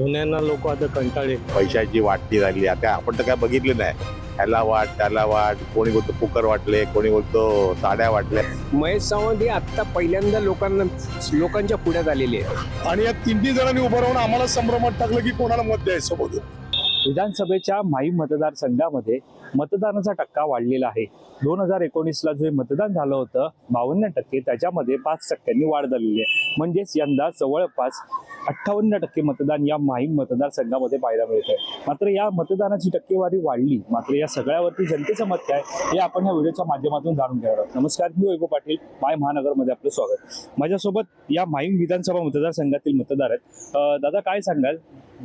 जुन्यांना लोक आता कंटाळे पैशाची वाटणी झाली आता आपण तर काय बघितलं नाही. ह्याला वाट त्याला वाट कोणी बोलतो कुकर वाटले कोणी बोलतो साड्या वाटल्या. महेश सावंत हे आत्ता पहिल्यांदा लोकांना लोकांच्या पुढ्यात आलेले आहे आणि या तिन्ही जणांनी उभं राहून आम्हाला संभ्रमात टाकलं की कोणाला मत द्यायचं बघून विधानसभेच्या माई मतदारसंघामध्ये मतदानाचा टक्का वाढलेला आहे. दोन हजार एकोणीसला जे मतदान झालं होतं बावन्न टक्के त्याच्यामध्ये पाच टक्क्यांनी वाढ झालेली आहे. म्हणजेच यंदा जवळपास अठ्ठावन्न टक्के मतदान या माहीम मतदारसंघामध्ये पाहायला मिळत आहे मात्र या मतदानाची टक्केवारी वाढली. मात्र या सगळ्यावरती जनतेचं मत काय हे आपण या व्हिडिओच्या माध्यमातून जाणून घेणार आहोत. नमस्कार मी वैभव पाटील माय महानगरमध्ये आपलं स्वागत. माझ्यासोबत या माहीम विधानसभा मतदारसंघातील मतदार आहेत. दादा काय सांगाल?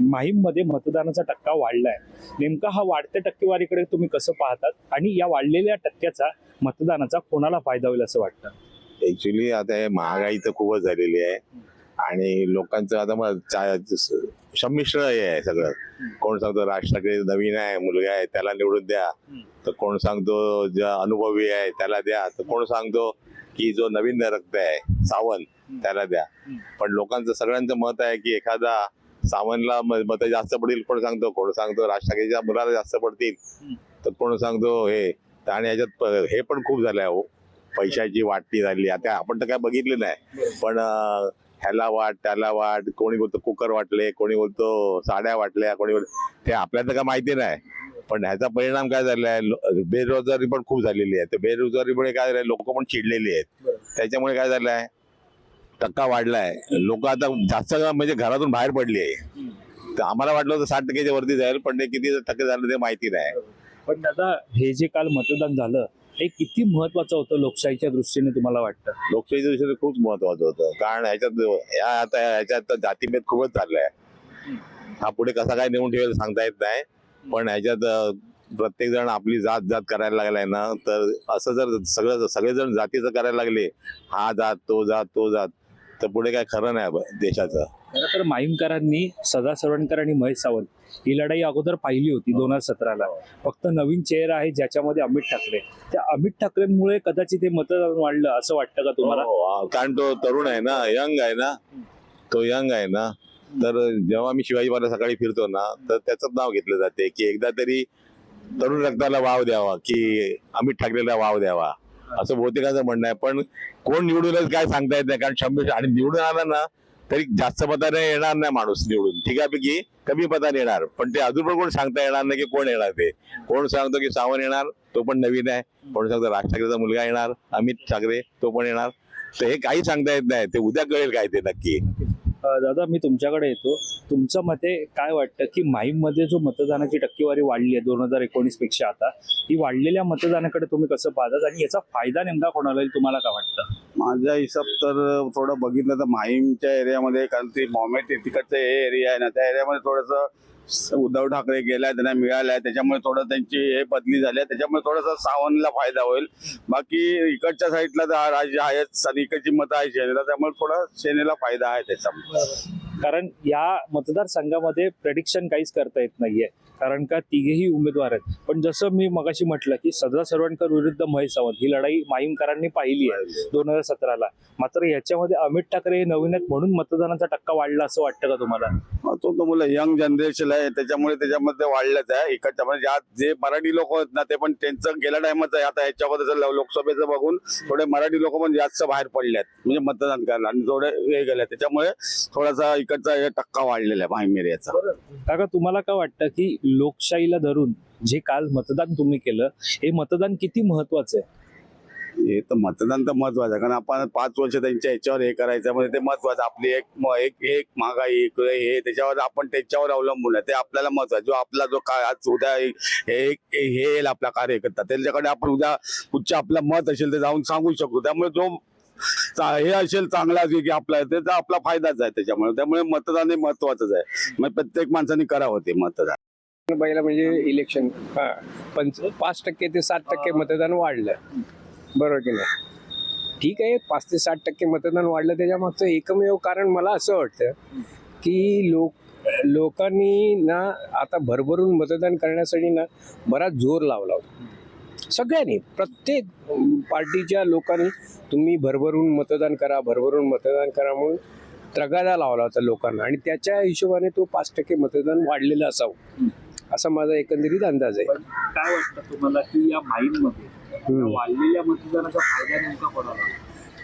माहीममध्ये मतदानाचा टक्का वाढलाय. नेमका हा वाढत्या टक्केवारीकडे तुम्ही कसं पाहतात? आणि या वाढलेल्या टक्क्याचा मतदानाचा कोणाला फायदा होईल असं वाटतं? ऍक्च्युली आता हे महागाई तर खूपच झालेली आहे. आणि लोकांचं आता मग संमिश्र हे आहे सगळं. कोण सांगतो राज ठाकरे नवीन आहे मुलगा आहे त्याला निवडून द्या. तर कोण सांगतो जो अनुभवी आहे त्याला द्या. तर कोण सांगतो की जो नवीन रक्त आहे सावंत त्याला द्या. पण लोकांचं सगळ्यांचं मत आहे की एखादा सावंतला मत जास्त पडतील कोण सांगतो? कोण सांगतो? राज ठाकरेच्या मुलाला जास्त पडतील. तर कोण सांगतो? हे. आणि याच्यात हे पण खूप झालंय हो. पैशाची वाटणी झाली. आता आपण तर काय बघितलं नाही. पण ह्याला वाट त्याला वाट कोणी बोलतो कुकर वाटले कोणी बोलतो साड्या वाटल्या कोणी बोलतो ते आपल्याला तर काय माहिती नाही. पण ह्याचा परिणाम काय झालाय लो- बेरोजगारी पण खूप झालेली आहे. तर बेरोजगारीमुळे काय झालंय लोक पण चिडलेली आहेत. त्याच्यामुळे काय झालंय टक्का वाढलाय. लोक आता जास्त म्हणजे घरातून बाहेर पडली आहे. तर आम्हाला वाटलं होतं साठ टक्क्याच्या वरती जाईल पण ते किती टक्के झालं ते माहिती नाही. पण दादा हे जे काल मतदान झालं हे किती महत्वाचं होतं लोकशाहीच्या दृष्टीने तुम्हाला वाटतं? लोकशाहीच्या दृष्टीने खूप महत्वाचं होतं. कारण ह्याच्यात या आता ह्याच्यात जातीभेद खूपच झालाय. हा पुढे कसा काय नेऊन ठेवेल सांगता येत नाही. पण ह्याच्यात प्रत्येक जण आपली जात जात करायला लागलाय ना तर असं जर सगळं सगळेजण जातीचं करायला लागले हा जात तो जात तो जात तर पुढे काय खरं नाही ब- देशाचं. खरं तर माहीमकरांनी सदा सरवणकर आणि महेश सावंत ही लढाई अगोदर पाहिली होती दोन हजार सतराला. फक्त नवीन चेहरा आहे ज्याच्यामध्ये अमित ठाकरे. त्या अमित ठाकरेंमुळे कदाचित हे मतदान वाढलं असं वाटतं का तुम्हाला? हो, हा, कारण तो तरुण आहे ना यंग आहे ना. तो यंग आहे ना. तर जेव्हा मी शिवाजी महाराज सकाळी फिरतो ना तर त्याचंच नाव घेतलं जाते की एकदा तरी तरुण रक्ताला वाव द्यावा की अमित ठाकरेला वाव द्यावा. असं बहुतेकांचं म्हणणं आहे. पण कोण निवडून येईल काय सांगता येत नाही. कारण शंभर आणि निवडून आला ना तरी जास्त पदाने येणार नाही माणूस निवडून. ठीकापैकी कमी पदाने येणार. पण ते अजून पण कोण सांगता येणार नाही की कोण येणार ते. कोण सांगतो की सावंत येणार तो पण नवीन आहे. कोण सांगतो राज ठाकरेचा मुलगा येणार अमित ठाकरे तो पण येणार. तर हे काही सांगता येत नाही. ते उद्या कळेल काय ते नक्की. दादा मी तुमच्याकडे येतो. तुमच्या मते काय वाटतं की माहीममध्ये जो मतदानाची टक्केवारी वाढली आहे दोन हजार एकोणीसपेक्षा आता ही वाढलेल्या मतदानाकडे तुम्ही कसं पाहतात आणि याचा फायदा नेमका कोणाला तुम्हाला काय वाटतं? माझा हिसाब तर थोडं बघितलं तर माहीमच्या एरियामध्ये कारण ती बॉम्बे ते तिकडचं हे एरिया आहे ना त्या एरियामध्ये थोडंसं उद्धव ठाकरे गेलाय त्यांना मिळालाय. त्याच्यामुळे थोडं त्यांची हे बदली झाली आहे. त्याच्यामुळे थोडासा सावंतला फायदा होईल. बाकी इकडच्या साईडला तर राज्य आहेच आणि इकडची मतं आहे सेनेला. त्यामुळे थोडा सेनेला फायदा आहे त्याचा. कारण या मतदारसंघामध्ये प्रेडिक्शन काहीच करता येत नाहीये. कारण का तिघेही उमेदवार आहेत. पण जसं मी मगाशी म्हटलं की सदा सरवणकर विरुद्ध महेश सावंत ही लढाई माहीमकरांनी पाहिली आहे दोन हजार सतराला. मात्र याच्यामध्ये अमित ठाकरे हे नवीन आहेत म्हणून मतदानाचा टक्का वाढला असं वाटतं का तुम्हाला? तो तो मुलं यंग जनरेशन आहे त्याच्यामुळे त्याच्यामध्ये वाढलंच आहे. इकडच्या म्हणजे ज्या जे मराठी लोक आहेत ना ते पण त्यांचं गेल्या टायमाचं आहे. आता याच्यामध्ये जर लोकसभेचं बघून थोडे मराठी लोक पण जास्त बाहेर पडले आहेत म्हणजे मतदान करायला आणि थोडे हे गेले. त्याच्यामुळे थोडासा इकडचा टक्का वाढलेला आहे माहिमेर याचा काका तुम्हाला काय वाटतं की लोकशाहीला धरून जे काल मतदान तुम्ही केलं हे मतदान किती महत्वाचं आहे? हे तर मतदान तर महत्वाचं आहे. कारण आपण पाच वर्ष त्यांच्या ह्याच्यावर हे करायचं म्हणजे ते महत्वाचं आपली एक म- एक एक महागाई एक हे त्याच्यावर आपण त्याच्यावर अवलंबून आहे. ते आपल्याला महत्वाचं जो आपला जो काय आज उद्या एक- हे एक- हे येईल आपला कार्यकर्ता. त्याच्याकडे आपण उद्या उच्च आपलं मत असेल ते जाऊन सांगू शकतो. त्यामुळे जो चा- हे असेल चांगला असेल की आपला त्याचा आपला फायदाच आहे त्याच्यामुळे. त्यामुळे मतदान हे महत्वाचंच आहे. मग प्रत्येक माणसाने करावं ते मतदान. पहिला म्हणजे इलेक्शन हा. पंच पाच टक्के ते सात टक्के मतदान वाढलं. बरोबर की नाही? ठीक आहे पाच ते साठ टक्के मतदान वाढलं. त्याच्या मागचं एकमेव कारण मला असं वाटतं की लोक लोकांनी ना आता भरभरून मतदान करण्यासाठी ना बराच जोर लावला होता. सगळ्यांनी प्रत्येक पार्टीच्या लोकांनी तुम्ही भरभरून मतदान करा भरभरून मतदान करा म्हणून तगादा लावला होता लोकांना. आणि त्याच्या हिशोबाने तो पाच टक्के मतदान वाढलेलं असावं. असा माझा एकंदरीत अंदाज आहे. काय वाटतं तुम्हाला की या हम्म. वाढलेल्या मतदानाचा फायदा नेमका कोणाला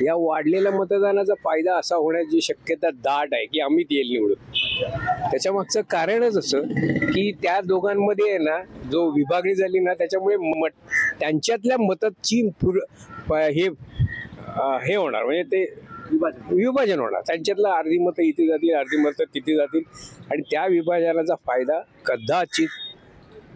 या वाढलेल्या मतदानाचा फायदा असा होण्याची शक्यता दाट आहे की अमित येईल निवडून. त्याच्या मागचं कारणच असं की त्या दोघांमध्ये आहे ना जो विभागणी झाली ना त्याच्यामुळे मत त्यांच्यातल्या मताची हे हे होणार. म्हणजे ते विभाजन. होणार. त्यांच्यातलं अर्धी मतं इथे जातील अर्धी मतं तिथे जातील. आणि त्या विभाजनाचा फायदा कदाचित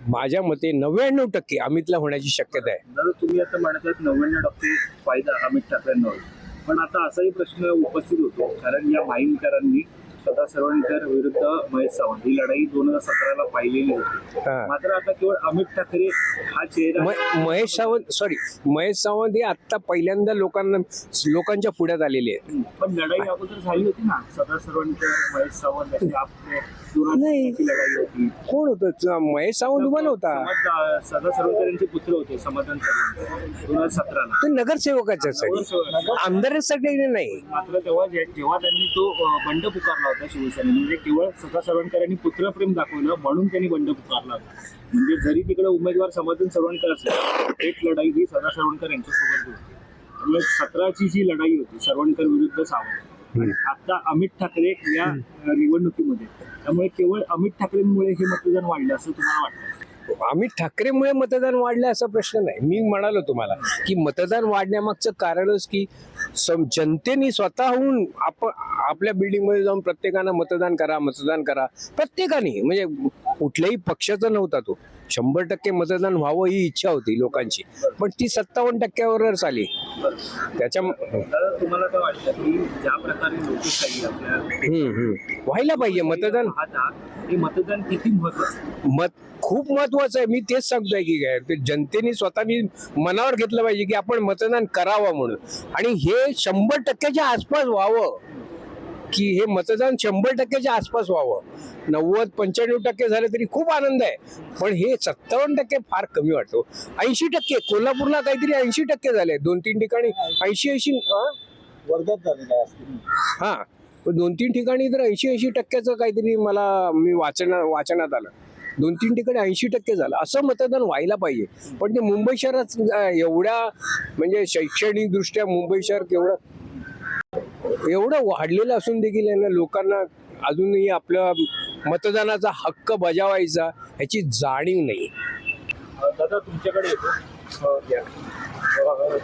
माझ्या मते नव्याण्णव टक्के अमितला होण्याची शक्यता आहे. तुम्ही आता म्हणतात नव्याण्णव टक्के फायदा अमित ठाकरेंना होईल. पण आता असाही प्रश्न उपस्थित होतो कारण या माहीमकरांनी सदा सरवणकर विरुद्ध महेश सावंत. ही लढाई दोन हजार सतराला पाहिलेली होती. हा. मात्र आता केवळ अमित ठाकरे हा चेहरा म- महेश सावंत सॉरी महेश सावंत हे आत्ता पहिल्यांदा लोकांना लोकांच्या पुढ्यात आलेले आहेत. पण लढाई अगोदर झाली होती ना? सदा सरवणकर महेश सावंत अशी आपले दोन नाही. लढाई होती. कोण होतं? महेश सावंत उभा नव्हता. समाज- सदा सरवणकर यांचे पुत्र होते समाधान सरवणकर दोन हजार सतराला. तो नगरसेवकाच्या साठी आमदारासाठी नाही. मात्र तेव्हा जे- जेव्हा त्यांनी तो अ, बंड पुकारला होता शिवसेनेने. म्हणजे केवळ सदा सरवणकर यांनी पुत्रप्रेम दाखवलं म्हणून त्यांनी बंड पुकारला होता. म्हणजे जरी तिकडे उमेदवार समाधान सरवणकर असले एक लढाई ही सदा सरवणकर यांच्यासोबत होती. त्यामुळे सतराची जी लढाई होती सरवणकर विरुद्ध सावंत आता अमित ठाकरे या निवडणुकीमध्ये. त्यामुळे केवळ अमित ठाकरेंमुळे हे मतदान वाढले असं तुम्हाला वाटतं? आम्ही ठाकरेमुळे मतदान वाढलं असा प्रश्न नाही. मी म्हणालो तुम्हाला की मतदान वाढण्यामागचं कारणच की जनतेने स्वतःहून आपण आपल्या बिल्डिंगमध्ये जाऊन प्रत्येकानं मतदान करा मतदान करा. प्रत्येकाने म्हणजे कुठल्याही पक्षाचा नव्हता तो. शंभर टक्के मतदान व्हावं ही इच्छा होती लोकांची. पण ती सत्तावन्न टक्क्यावरच आली. त्याच्या दादा तुम्हाला काय वाटतं की ज्या प्रकारे लोकशाही आपल्या हम्म, हम्म. व्हायला पाहिजे मतदान. हे किती महत्वाचं मत खूप महत्वाचं आहे. मी तेच सांगतोय की काय ते जनतेने स्वतःनी मनावर घेतलं पाहिजे की आपण मतदान करावं म्हणून. आणि हे शंभर टक्क्याच्या आसपास व्हावं. की हे मतदान शंभर टक्क्याच्या आसपास व्हावं. नव्वद पंच्याण्णव टक्के झाले तरी खूप आनंद आहे. पण हे सत्तावन्न टक्के फार कमी वाटतो. ऐंशी टक्के कोल्हापूरला काहीतरी ऐंशी टक्के झाले. दोन तीन ठिकाणी ऐंशी ऐंशी वर्गात हा. पण दोन तीन ठिकाणी तर ऐंशी ऐंशी टक्क्याचं काहीतरी मला मी वाचना वाचनात आलं. दोन तीन ठिकाणी ऐंशी टक्के झालं. असं मतदान व्हायला पाहिजे. पण ते मुंबई शहरात एवढ्या म्हणजे शैक्षणिक दृष्ट्या मुंबई शहर केवढं एवढं वाढलेलं असून देखील यांना लोकांना अजूनही आपल्या मतदानाचा हक्क बजावायचा ह्याची जाणीव नाही. दादा तुमच्याकडे येतो.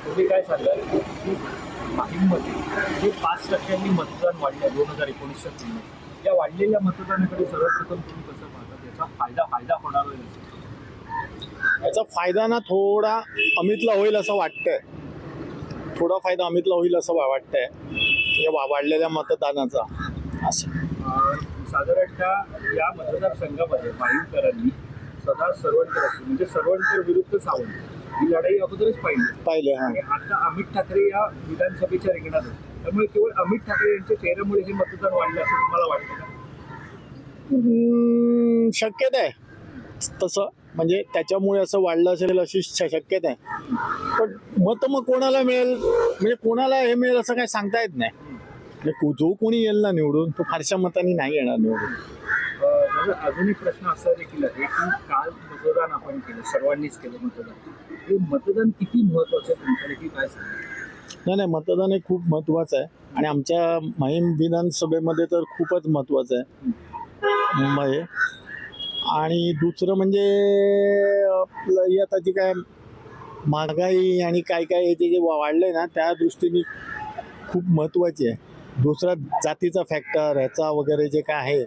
तुम्ही काय सांगाल? की माहीममध्ये जे पाच टक्क्यांनी मतदान वाढलं दोन हजार एकोणीसच्या तुलनेत या वाढलेल्या मतदानाकडे सर्वप्रथम तुम्ही कसं पाहता? त्याचा फायदा फायदा होणार. याचा फायदा ना थोडा अमितला होईल असं वाटतंय. थोडा फायदा अमितला होईल असं वाटतंय. या वा- वाढलेल्या मतदानाचा. असं. साधारणतः या मतदारसंघामध्ये माहीमकरांनी सदा सरवणकर म्हणजे सरवणकर विरुद्ध सावंत. ही लढाई अगोदरच पाहिली. पाहिले हा. आणि आता अमित ठाकरे या विधानसभेच्या रिंगणात आहेत. त्यामुळे केवळ अमित ठाकरे यांच्या चेहऱ्यामुळे हे मतदान वाढलं असं तुम्हाला वाटतं का? हम्म, शक्यता आहे. तसं. म्हणजे त्याच्यामुळे असं वाढलं असेल अशी शक्यता आहे. पण मत मग कोणाला मिळेल? म्हणजे कोणाला हे मिळेल असं काही सांगता येत नाही. म्हणजे जो कोणी येईल ना निवडून तो फारशा मतांनी नाही येणार निवडून. अजून एक प्रश्न असा देखील आहे की काल मतदान आपण केलं सर्वांनीच केलं मतदान. हे मतदान किती महत्वाचं आहे तुमच्यासाठी काय नाही नाही मतदान हे खूप महत्त्वाचं आहे. आणि आमच्या माहीम विधानसभेमध्ये तर खूपच महत्त्वाचं आहे. मुंबई. आणि दुसरं म्हणजे आपलं आता जी काय महागाई आणि काय काय हे जे वा- वाढलंय ना त्या दृष्टीने खूप महत्त्वाची आहे. दुसरा जातीचा फॅक्टर ह्याचा वगैरे जे काय आहे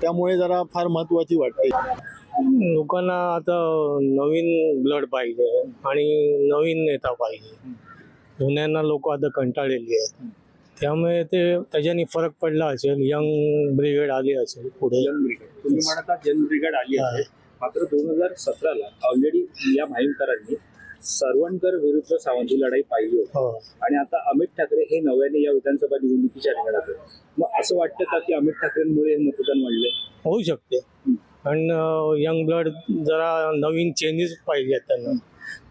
त्यामुळे जरा फार महत्त्वाची वाटते. लोकांना आता नवीन ब्लड पाहिजे आणि नवीन नेता पाहिजे. जुन्यांना लोक आता कंटाळलेली आहेत. त्यामुळे ते त्याच्याने फरक पडला असेल यंग ब्रिगेड आली असेल पुढे. जन ब्रिगेड तुम्ही म्हणता जन ब्रिगेड आली आहे मात्र दोन हजार सतराला ऑलरेडी या भाईंकरांनी सरवणकर विरुद्ध सावंत ही लढाई पाहिली होती. हो. आणि आता अमित ठाकरे हे नव्याने या विधानसभा निवडणुकीच्या रिंगणात आहेत. मग असं वाटतं का की अमित ठाकरेंमुळे हे मतदान वाढले होऊ शकते. आणि यंग ब्लड जरा नवीन चेंजेस पाहिजे त्यांना.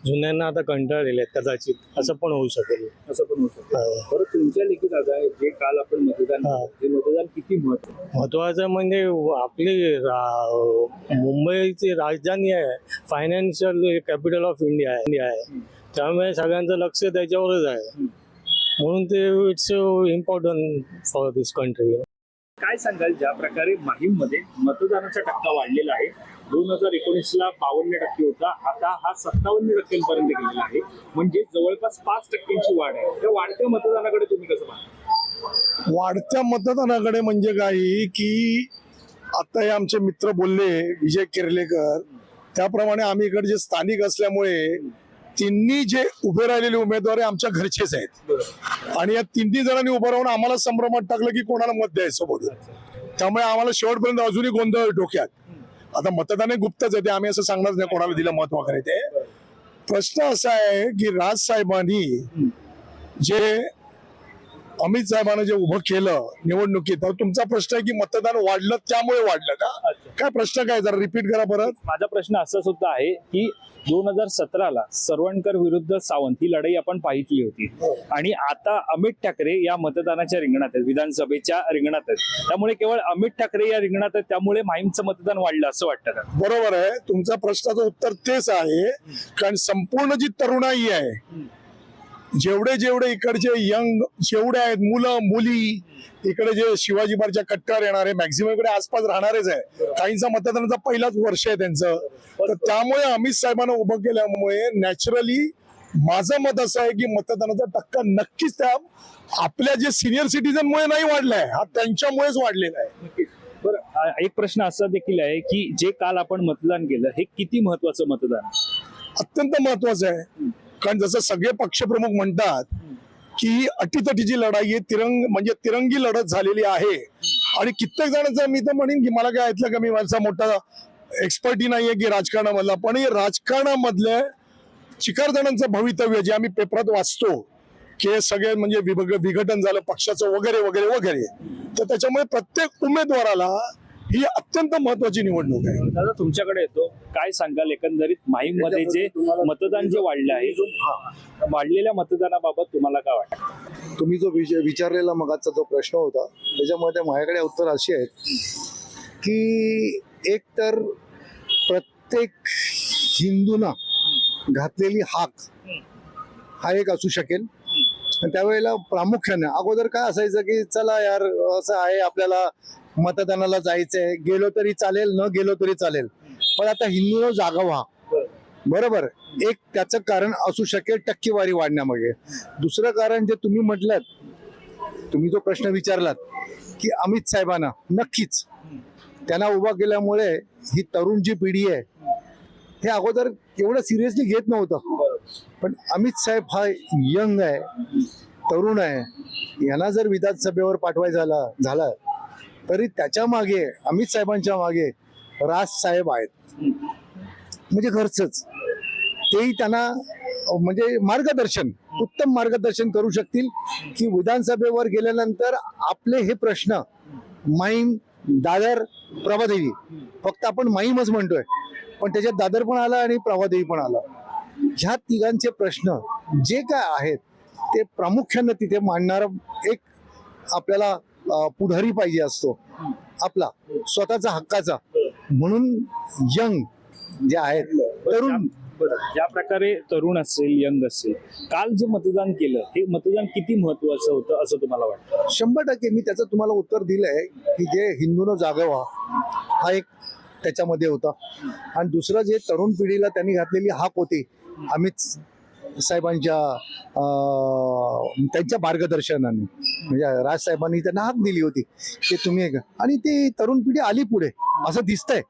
जुन्यांना आता कंटाळलेले आहेत कदाचित. असं पण होऊ शकेल. असं पण होऊ शकतं. बरं तुमच्या लेखी दादा जे काल आपण मतदान हा. ते मतदान किती महत्त्व महत्वाचं म्हणजे आपली रा- मुंबईची राजधानी आहे. फायनान्शियल कॅपिटल ऑफ इंडिया आहे. इंडिया आहे. त्यामुळे सगळ्यांचं लक्ष त्याच्यावरच आहे. म्हणून ते it's important for this country काय सांगाल ज्या प्रकारे माहीममध्ये मतदानाचा टक्का वाढलेला आहे दोन हजार एकोणीसला बावन्न टक्के होता. आता हा सत्तावन्न टक्क्यांपर्यंत गेलेला आहे. म्हणजे जवळपास पाच टक्क्यांची वाढ आहे. त्या वाढत्या मतदानाकडे तुम्ही कसं पाहता? वाढत्या मतदानाकडे म्हणजे काय की आता हे आमचे मित्र बोलले विजय किर्लेकर. त्याप्रमाणे आम्ही इकडचे स्थानिक असल्यामुळे तिन्ही जे उभे राहिलेले उमेदवार आमच्या घरचेच आहेत. आणि या तिन्ही जणांनी उभं राहून आम्हाला संभ्रमात टाकलं की कोणाला मत द्यायचं म्हणून त्यामुळे आम्हाला शेवटपर्यंत अजूनही गोंधळ डोक्यात. आता मतदान हे गुप्तच आहे ते आम्ही असं सांगणार नाही कोणाला दिलं मत वगैरे ते. प्रश्न असा आहे की राज साहेबांनी जे अमित साहेबांना जे उभं केलं निवडणुकीत तर तुमचा प्रश्न आहे की मतदान वाढलं त्यामुळे वाढलं का? काय प्रश्न काय जरा रिपीट करा परत. माझा प्रश्न असा सुद्धा आहे की दोन हजार सतराला सरवणकर विरुद्ध सावंत ही लढाई आपण पाहितली होती. आणि आता अमित ठाकरे या मतदानाच्या रिंगणात आहेत विधानसभेच्या रिंगणात आहेत. त्यामुळे केवळ अमित ठाकरे या रिंगणात आहेत त्यामुळे माहीमचं मतदान वाढलं असं वाटतं बरोबर आहे. तुमच्या प्रश्नाचं उत्तर तेच आहे. कारण संपूर्ण जी तरुणाई आहे जेवढे जेवढे इकडचे यंग जेवढे आहेत मुलं मुली इकडे जे शिवाजी महाराजच्या कट्ट्यावर येणारे मॅक्झिमम इकडे आसपास राहणारेच आहे. काहींचा मतदानाचा पहिलाच वर्ष आहे त्यांचं. तर त्यामुळे अमित साहेबांना उभं केल्यामुळे नॅचरली माझं मत असं आहे की मतदानाचा टक्का नक्कीच त्या आपल्या जे सिनियर सिटीजनमुळे नाही वाढलाय हा त्यांच्यामुळेच वाढलेला आहे. बरं एक प्रश्न असा देखील आहे की जे काल आपण मतदान केलं हे किती महत्वाचं मतदान अत्यंत महत्वाचं आहे. कारण जसं सगळे पक्षप्रमुख म्हणतात की ही अटीतटीची लढाई आहे तिरंग म्हणजे तिरंगी लढत झालेली आहे. आणि कित्येक जणांचं मी तर म्हणेन की मला काय ऐकलं का मी माझा मोठा एक्सपर्टी आहे की राजकारणामधला पण हे राजकारणामधल्या चिकारजणांचं भवितव्य जे आम्ही पेपरात वाचतो की हे सगळे म्हणजे विभग विघटन झालं पक्षाचं वगैरे वगैरे वगैरे तर त्याच्यामुळे प्रत्येक उमेदवाराला ही अत्यंत महत्वाची निवडणूक आहे. दादा तुमच्याकडे येतो. काय सांगाल? एकंदरीत माहीममध्ये जे मतदान जे वाढलं आहे वाढलेल्या मतदानाबाबत तुम्हाला काय वाटतं? तुम्ही जो विच- विचारलेला मगाचा जो प्रश्न होता त्याच्यामध्ये माझ्याकडे उत्तर अशी आहेत की एक तर प्रत्येक हिंदूना घातलेली हाक हा एक असू शकेल. त्यावेळेला प्रामुख्याने अगोदर काय असायचं की चला यार असं आहे आपल्याला मतदानाला जायचंय. गेलो तरी चालेल न गेलो तरी चालेल. पण आता हिंदूनं जागा व्हा. बरोबर? एक त्याचं कारण असू शकेल टक्केवारी वाढण्यामागे. दुसरं कारण जे तुम्ही म्हटलात तुम्ही जो प्रश्न विचारलात की अमित साहेबांना नक्कीच त्यांना उभा केल्यामुळे ही तरुण जी पिढी आहे हे अगोदर एवढं सिरियसली घेत नव्हतं. पण अमित साहेब हा यंग आहे तरुण आहे. यांना जर विधानसभेवर पाठवायचा झाला झाला तरी त्याच्यामागे अमित साहेबांच्या मागे राज साहेब आहेत. म्हणजे घरचंच. तेही त्यांना म्हणजे मार्गदर्शन उत्तम मार्गदर्शन करू शकतील की विधानसभेवर गेल्यानंतर आपले हे प्रश्न माहीम दादर प्रभादेवी फक्त आपण माहीमच म्हणतोय पण त्याच्यात दादर पण आला आणि प्रभादेवी पण आला. ह्या तिघांचे प्रश्न जे काय आहेत ते प्रामुख्यानं तिथे मांडणार एक आपल्याला पुढारी पाहिजे असतो. आपला स्वतःचा हक्काचा. म्हणून यंग जे आहेत तरुण. ज्या प्रकारे तरुण असेल यंग असेल काल जे मतदान केलं हे मतदान किती महत्वाचं होतं असं तुम्हाला वाटतं? शंभर टक्के मी त्याचं तुम्हाला उत्तर दिलंय की जे हिंदूनं जागावा हा एक त्याच्यामध्ये होता. आणि दुसरं जे तरुण पिढीला त्यांनी घातलेली हाक होती अमित साहेबांच्या त्यांच्या मार्गदर्शनाने म्हणजे राजसाहेबांनी त्यांना हाक दिली होती की तुम्ही आणि ती तरुण पिढी आली पुढे असं दिसतंय.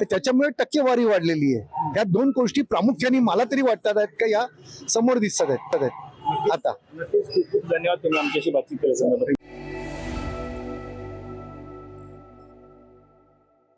तर त्याच्यामुळे टक्केवारी वाढलेली आहे. ह्या दोन गोष्टी प्रामुख्याने मला तरी वाटतात आहेत का या समोर दिसतात आहेत आता. धन्यवाद तुम्ही आमच्याशी बातचीत केल्याबद्दल.